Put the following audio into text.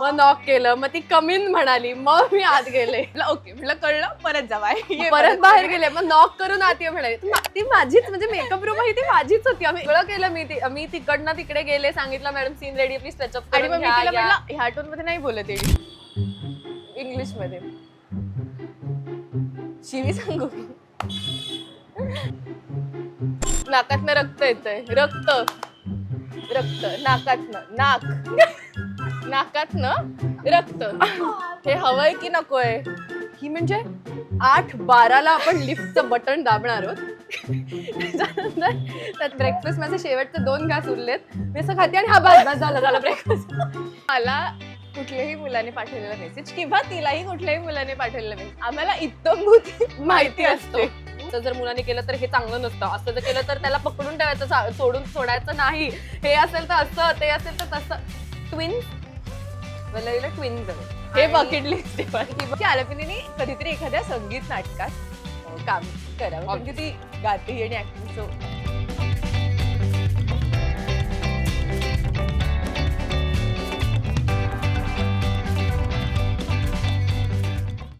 मग नॉक केलं मग ती कमीन म्हणाली मग मी आत गेले. ओके म्हटलं कळलं परत जावा ये परत बाहेर गेले मग नॉक करून आत ये म्हणाले. ती मा- ती माझीच म्हणजे मेकअप रूम ही ती माझीच होती. आम्ही सगळं केलं मी ती- मी तिकडनं तिकडे गेले सांगितलं madam scene ready please touch up आणि मग मी तिला म्हटलं ह्या टोनमध्ये नाही बोलत येईल इंग्लिशमध्ये शिवी सांगू नाकातनं रक्त येतंय. रक्त. रक्त. नाकातनं. नाक. नाकातनं रक्त. हे हवंय की नकोय? ही म्हणजे आठ बाराला आपण लिफ्टचं बटन दाबणार आहोत. त्याच्यानंतर त्यात ब्रेकफास्ट माझे शेवटचे दोन घास उरलेत. मी असं खाते आणि हा बस झाला झाला ब्रेकफास्ट मला कुठल्याही मुलाने पाठवलेला मेसेज किंवा तिलाही कुठल्याही मुलाने पाठवलेला मेसेज आम्हाला इत्तमभूत माहिती असतो. असं जर मुलाने केलं तर हे चांगलं नसतं. असं जर केलं तर त्याला पकडून ठेवायचं सोडून सोडायचं नाही. हे असेल तर असं ते असेल तर तसं. ट्विन्स मला ट्विन्स हे बकेट लिस्ट की आलपिनीने कधीतरी एखाद्या संगीत नाटकात अं, काम करावं कारण की ती गाते आणि ऍक्टिंग